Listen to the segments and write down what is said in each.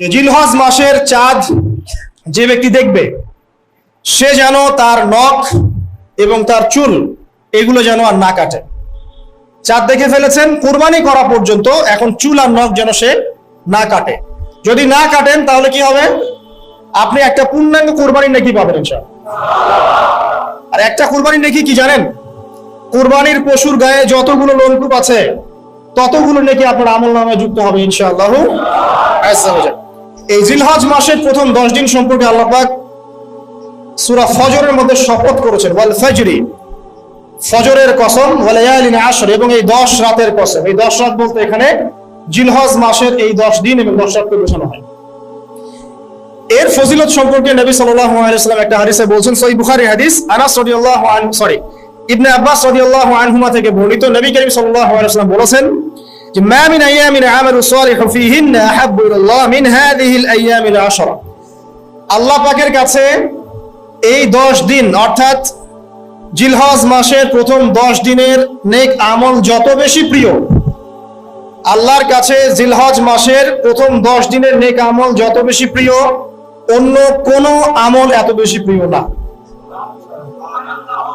জিলহজ মাসের চাঁদ যে ব্যক্তি দেখবে, সে যেন তার নখ এবং তার চুল এগুলো যেন আর না কাটে। চাঁদ দেখে ফেলেছেন, কুরবানি করা পর্যন্ত এখন চুল আর নখ যেন সে না কাটে। যদি না কাটেন, তাহলে কি হবে? আপনি একটা পূর্ণাঙ্গ কোরবানি নাকি পাবেন আর একটা কোরবানি নাকি কি জানেন? কোরবানির পশুর গায়ে যতগুলো লোমকূপ আছে, ততগুলো নাকি আপনার আমল নামে যুক্ত হবে ইনশাআল্লাহ। জাল। এই জিলহজ মাসের প্রথম দশ দিন সম্পর্কে আল্লাহ পাক সূরা ফজরের মধ্যে শপথ করেছেন, ওয়াল ফজরি। ফজরের কসম ওয়ালায়ালিন আশর এবং এই দশ রাতের কসম। এই দশ রাত বলতে এখানে জিলহজ মাসের এই দশ দিন এবং দশ রাতকে বোঝানো হয়। এর ফজিলত সম্পর্কে নবী সাল্লাল্লাহু আলাইহি ওয়াসাল্লাম একটা হাদিসে বলছেন, সহিহ বুখারী হাদিস, আনাস রাদিয়াল্লাহু আনহু সরি, ইবনে আব্বাস রাদিয়াল্লাহু আনহুমা থেকে বর্ণিত নবী করিম সাল্লাল্লাহু আলাইহি ওয়াসাল্লাম বলেছেন যে মা মিন আইয়ামিন আমালু সালিহু ফীহিন্না আহাব্বু ইলাল্লাহ মিন হাযিহিল আইয়ামিল আশরা। আল্লাহ পাকের কাছে এই 10 দিন, অর্থাৎ জিলহজ মাসের প্রথম 10 দিনের নেক আমল যত বেশি প্রিয়, আল্লাহর কাছে জিলহজ মাসের প্রথম 10 দিনের নেক আমল যত বেশি প্রিয়, অন্য কোন আমল এত বেশি প্রিয় না।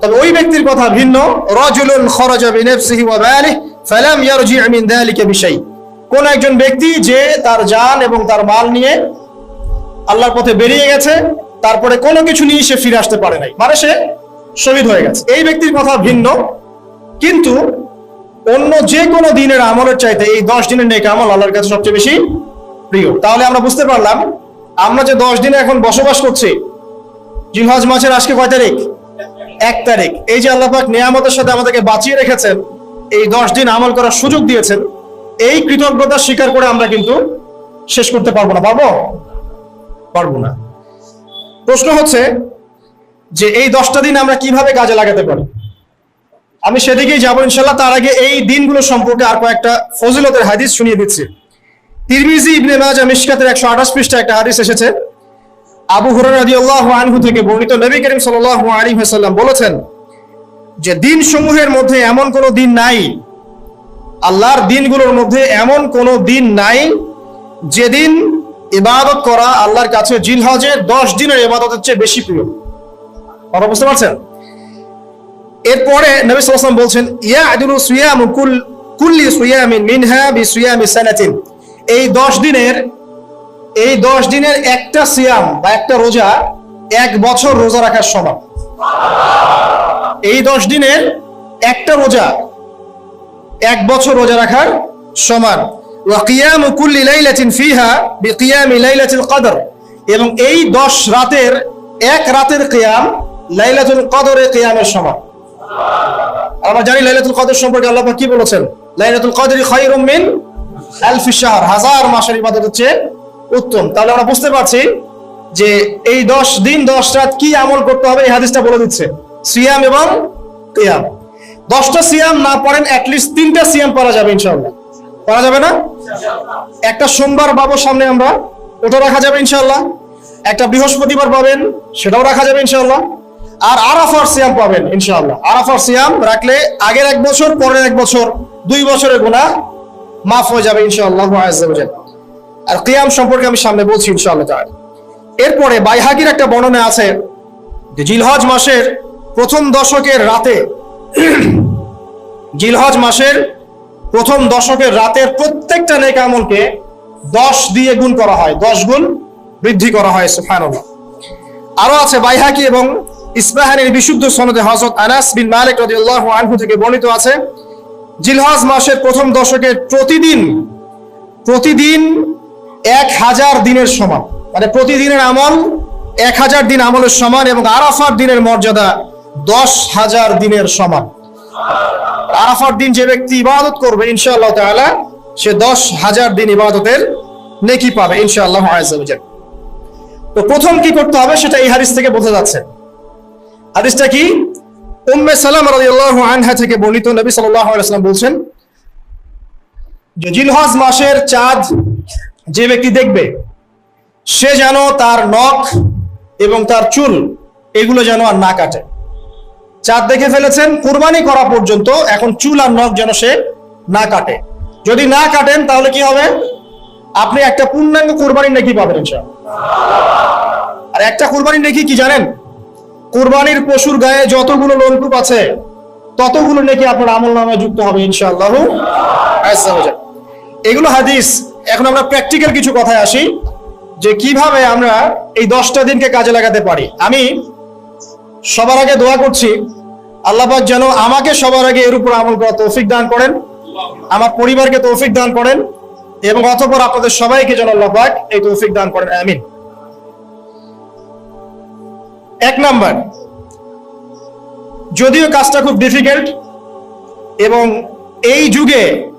তবে ওই ব্যক্তির কথা ভিন্ন। রাজুলুন খরাজা বিনাফসিহি ওয়া মালিহি ফালাম ইয়ারজি মিন যালিকা বিশাই। কোন একজন ব্যক্তি যে তার জান এবং তার মাল নিয়ে আল্লাহর পথে বেরিয়ে গেছে, তারপরে কোনো কিছু নিয়ে সে ফিরে আসতে পারে নাই। মানে সে শহীদ হয়ে গেছে। এই ব্যক্তির কথা ভিন্ন। কিন্তু অন্য যে কোনো দিনের আমলের চাইতে এই দশ দিনের নেক আমল আল্লাহর কাছে সবচেয়ে বেশি প্রিয়। তাহলে আমরা বুঝতে পারলাম, আমরা যে দশ দিনে এখন বসবাস করছি, জিলহজ মাসের আজকে কয় তারিখ? এক তারিখ। এই যে আল্লাহ পাক নিয়ামতের সাথে আমাদেরকে বাঁচিয়ে রেখেছেন, এই দশ দিন আমল করার সুযোগ দিয়েছেন, এই কৃতজ্ঞতা স্বীকার করে আমরা কিন্তু শেষ করতে পারব না। পারব? পারব না। প্রশ্ন হচ্ছে যে এই দশটা দিন আমরা কীভাবে কাজে লাগাতে পারি? আমি সেদিকেই যাব ইনশাল্লাহ। তার আগে এই দিনগুলো সম্পর্কে আর কয়েকটা ফজিলতের হাদিস শুনিয়ে দিচ্ছি। তিরমিজি ইবনে মাজা মিশকাতের একশো আঠাশ পৃষ্ঠা একটা হাদিস এসেছে আবু রাদিয়াল্লাহু আনহু থেকে বর্ণিত নবী করিম সাল্লাল্লাহু আলাইহি ওয়াসাল্লাম বলেছেন যে দিন সমূহের মধ্যে এমন কোনো দিন নাই, আল্লাহর দিনগুলোর মধ্যে এমন কোনো দিন নাই যেদিন ইবাদত করা আল্লাহর কাছে জিলহজের দশ দিনের ইবাদতের চেয়ে বেশি প্রিয়। কথা বুঝতে পারছেন? এরপরে নবী ওয়াসাল্লাম বলছেন ইয়া আদুলু সিয়ামু কুল কুল্লি সিয়ামিন মিনহা বিসিয়ামি সানাতিন। এই দশ দিনের এই দশ দিনের একটা সিয়াম বা একটা রোজা এক বছর রোজা রাখার সমান। এই দশ দিনের একটা রোজা এক বছর রোজা রাখার সমান। ওয়াকিয়াম কুল্লি লাইলাতিন ফিহা বিকিয়ামি লাইলাতিল কদর। এবং এই দশ রাতের এক রাতের কিয়াম লাইলাতুল কদরের কিয়ামের সমান। আমরা জানি লাইলাতুল কদর সম্পর্কে আল্লাহ কি বলেছেন? লাইলাতুল কদরি খায়রুম মিন আলফি হাজার মাসের ইবাদত হচ্ছে উত্তম। তাহলে আমরা বুঝতে পারছি যে এই দশ দিন, দশ রাত কি আমল করতে হবে, এই হাদিসটা বলে দিচ্ছে। সিয়াম এবং কিয়াম। দশটা সিয়াম না পড়েন অ্যাটলিস্ট তিনটা সিয়াম পড়া যাবে ইনশাল্লাহ পড়া যাবে না? একটা সোমবার পাবো সামনে আমরা, ওটা রাখা যাবে ইনশাল্লাহ একটা বৃহস্পতিবার পাবেন, সেটাও রাখা যাবে ইনশাল্লাহ আর আরাফার সিয়াম পাবেন ইনশাআল্লাহ। আরাফার সিয়াম রাখলে আগের এক বছর, পরের এক বছর, দুই বছরের গুনাহ মাফ হয়ে যাবে ইনশাআল্লাহ। জাল্লা। আর কিয়াম সম্পর্কে আমি সামনে বলছি ইনশাআল্লাহ এরপরে বাইহাকির একটা বর্ণনা আছে যে জিলহজ মাসের প্রথম দশকের রাতে, জিলহজ মাসের প্রথম দশকের রাতের প্রত্যেকটা নেক আমলকে দশ দিয়ে গুণ করা হয়, দশ গুণ বৃদ্ধি করা হয়, সুবহানাল্লাহ। আরও আছে বাইহাকি এবং ইসবাহানের বিশুদ্ধ সনদে হযরত আনাস বিন মালিক রাদিয়াল্লাহু আনহু থেকে বর্ণিত আছে, জিলহজ মাসের প্রথম দশকের প্রতিদিন প্রতিদিন এক হাজার দিনের সমান। মানে প্রতিদিনের আমল এক হাজার দিন আমলের সমান এবং আরাফার দিনের মর্যাদা দশ হাজার দিনের সমান। আরাফার দিন যে ব্যক্তি ইবাদত করবে, ইনশাআল্লাহ তাআলা, সে দশ হাজার দিন ইবাদতের নেকি পাবে, ইনশাআল্লাহ। তো প্রথম কি করতে হবে সেটা এই হাদিস থেকে বোঝা যাচ্ছে। হাদিসটা কি? উম্মে সালাম রাদিয়াল্লাহু আনহা থেকে বর্ণিত, নবী সাল্লাল্লাহু আলাইহি ওয়াসাল্লাম বলছেন যে জিলহজ মাসের চাঁদ যে ব্যক্তি দেখবে, সে যেন তার নখ এবং তার চুল, এগুলো যেন আর না কাটে। চাঁদ দেখে ফেলেছেন, কুরবানি করা পর্যন্ত এখন চুল আর নখ যেন সে না কাটে। যদি না কাটেন, তাহলে কি হবে? আপনি একটা পূর্ণাঙ্গ কুরবানি নাকি পাবেন আর একটা কুরবানি নাকি কি জানেন? কুরবানির পশুর গায়ে যতগুলো লোমকূপ আছে, ততগুলো নাকি আপনার আমল নামে যুক্ত হবে, ইনশাআল্লাহ। এগুলো হাদিস এখন আমরা প্র্যাকটিক্যাল কিছু কথায় আসি, যে কীভাবে আমরা এই দশটা দিনকে কাজে লাগাতে পারি। আমি সবার আগে দোয়া করছি আল্লাপাক যেন আমাকে সবার আগে এর উপর আমল করা তৌফিক দান করেন, আমার পরিবারকে তৌফিক দান করেন, এবং অতঃপর আপনাদের সবাইকে যেন আল্লাহ পাক এই তৌফিক দান করেন, আমিন। এক নাম্বার, যদিও কাজটা খুব ডিফিকাল্ট এবং এই যুগে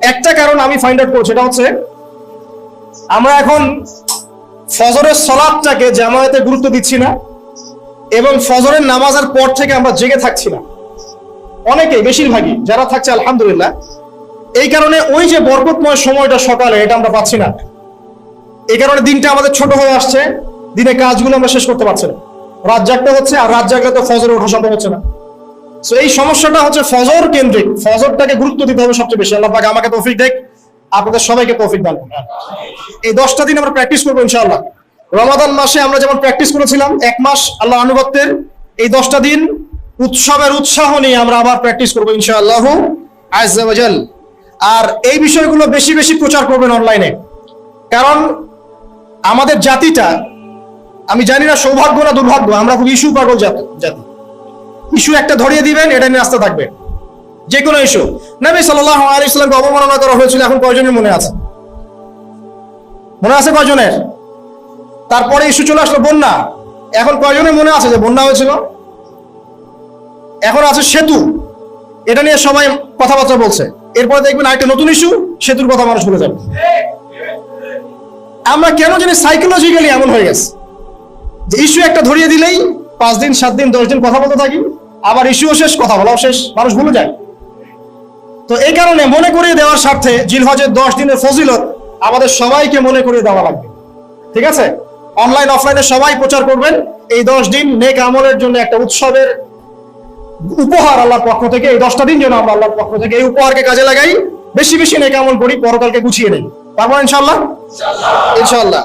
একটা কারণ আমি ফাইন্ড আউট করছি এটা হচ্ছে আমরা এখন ফজরের সলাপটাকে জামায়াতে গুরুত্ব দিচ্ছি না এবং ফজরের নামাজের পর থেকে আমরা জেগে থাকছি না। অনেকেই, বেশিরভাগই, যারা থাকছে, আলহামদুলিল্লাহ, এই কারণে ওই যে বরকতময় সময়টা সকালে, এটা আমরা পাচ্ছি না। এই কারণে দিনটা আমাদের ছোট হয়ে আসছে দিনে কাজগুলো আমরা শেষ করতে পারছি না। রাত জাগতে হচ্ছে, আর রাত জাগলে তো ফজরে ওঠা সম্ভব হচ্ছে না। তো এই সমস্যাটা হচ্ছে ফজর কেন্দ্রিক। ফজরটাকে গুরুত্ব দিতে হবে সবচেয়ে বেশি। আল্লাহ পাক আমাকে তৌফিক দেখ, আপনাদের সবাইকে তৌফিক দান করুন। এই দশটা দিন আমরা প্র্যাকটিস করব ইনশাআল্লাহ। রমাদান মাসে আমরা যেমন প্র্যাকটিস করেছিলাম, এক মাস আল্লাহ আনুগত্যের এই দশটা দিন উৎসবের উৎসাহ নিয়ে আমরা আবার প্র্যাকটিস করব ইনশাআল্লাহ আজ্জা ওয়া জাল। আর এই বিষয়গুলো বেশি বেশি প্রচার করবেন অনলাইনে কারণ আমাদের জাতিটা, আমি জানি না সৌভাগ্য না দুর্ভাগ্য, আমরা খুব ইস্যু পাগল জাতি। ইস্যু একটা ধরিয়ে দিবেন, এটা নিয়ে আসতে থাকবে। যে কোনো ইস্যু। নবী সাল্লাল্লাহু আলাইহি সাল্লামকে অবমাননা করা হয়েছিল, এখন কয়জনের মনে আছে? মনে আছে কয়জনের? তারপরে ইস্যু চলে আসলো বন্যা। এখন কয়জনের মনে আছে যে বন্যা হয়েছিল? এখন আছে সেতু। এটা নিয়ে সবাই কথাবার্তা বলছে। এরপরে দেখবেন আরেকটা নতুন ইস্যু, সেতুর কথা মানুষ ভুলে যাবে। আমরা কেন জানি সাইকোলজিক্যালি এমন হয়ে গেছে। যে ইস্যু একটা ধরিয়ে দিলেই পাঁচ দিন, সাত দিন, দশ দিন কথা বলতে থাকি। আবার ইস্যুও শেষ, কথা বলাও শেষ, মানুষ ভুলে যায়। তো এই কারণে মনে করিয়ে দেওয়ার স্বার্থে জিলহজের দশ দিনের ফজিলত আমাদের সবাইকে মনে করিয়ে দেওয়া লাগবে। ঠিক আছে? অনলাইন, অফলাইনে সবাই প্রচার করবেন। এই দশ দিন নেক আমলের জন্য একটা উৎসবের উপহার আল্লাহর পক্ষ থেকে, এই দশটা দিন যেন আমরা আল্লাহর পক্ষ থেকে এই উপহারকে কাজে লাগাই। বেশি বেশি নেক আমল করি, পরকালকে গুছিয়ে নেই। তারপর ইনশাল্লাহ ইনশাল্লাহ